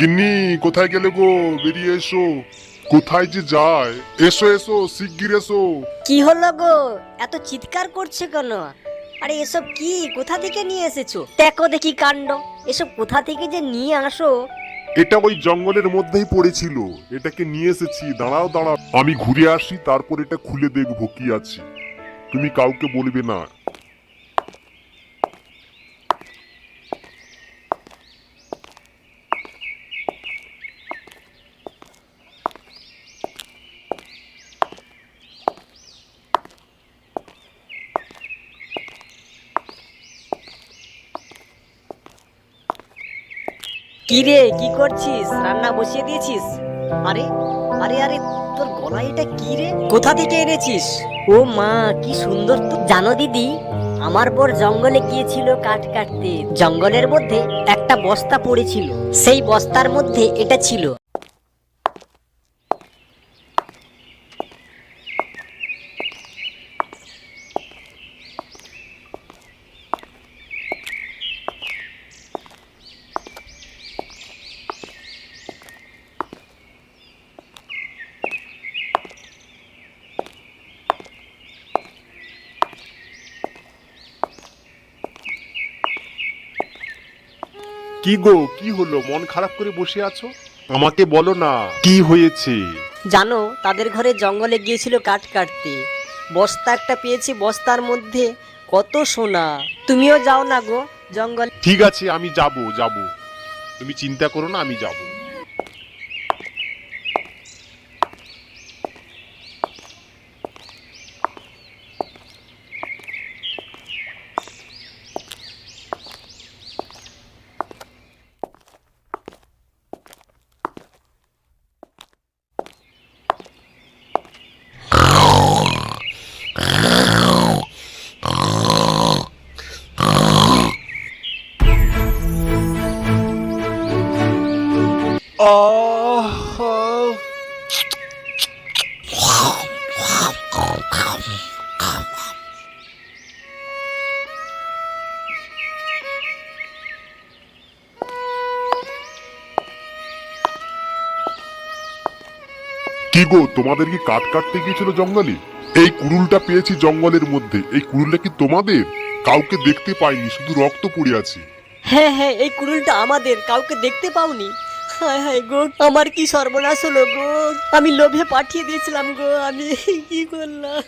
গিন্নি কোথায় গেলে গো? বেরিয়ে এসো। কোথায় যে যায়? এসো এসো শিগগির এসো। কি হলো গো? এত চিৎকার করছে কেন? আরে এসব কি? কোথা থেকে নিয়ে এসেছ? দেখো দেখি কাণ্ড। এসব কোথা থেকে যে নিয়ে আসো? এটা ওই জঙ্গলের মধ্যেই পড়েছিল। এটাকে নিয়ে এসেছি। দাঁড়াও দাঁড়াও। আমি ঘুরে আসি তারপর এটা খুলে দেখব কি আছে। তুমি কাউকে বলবে না। কি রে কি করছিস? রান্না বসিয়ে দিয়েছিস? আরে আরে আরে, তোর গলায় এটা কি রে কোথা থেকে এনেছিস? ও মা, কি সুন্দর তো। জানো দিদি, আমার বর জঙ্গলে গিয়েছিল কাঠ কাটতে। জঙ্গলের মধ্যে একটা বস্তা পড়েছিল। সেই বস্তার মধ্যে এটা ছিল। কি গো কি হলো? মন খারাপ করে বসে আছো? আমাকে বলো না কি হয়েছে? জানো তাদের ঘরে জঙ্গলে গিয়েছিল কাঠ কাটতে। বস্তা একটা পেয়েছি বস্তার মধ্যে কত সোনা। তুমিও যাও না গো জঙ্গল ঠিক আছে আমি যাব যাব। তুমি চিন্তা করো না আমি যাব। কি গো, তোমাদের কি কাঠ কাটতে গিয়েছিল জঙ্গলে? এই কুড়ুলটা পেয়েছি জঙ্গলের মধ্যে। এই কুড়ুলটা কি তোমাদের? কাউকে দেখতে পাইনি, শুধু রক্ত পড়ে আছে। হ্যাঁ হ্যাঁ এই কুড়ুলটা আমাদের, কাউকে দেখতে পাওনি। হায় হায় গো, আমার কি সর্বনাশ হলো গো? আমি লোভে পাঠিয়ে দিয়েছিলাম গো, আমি কি করলাম?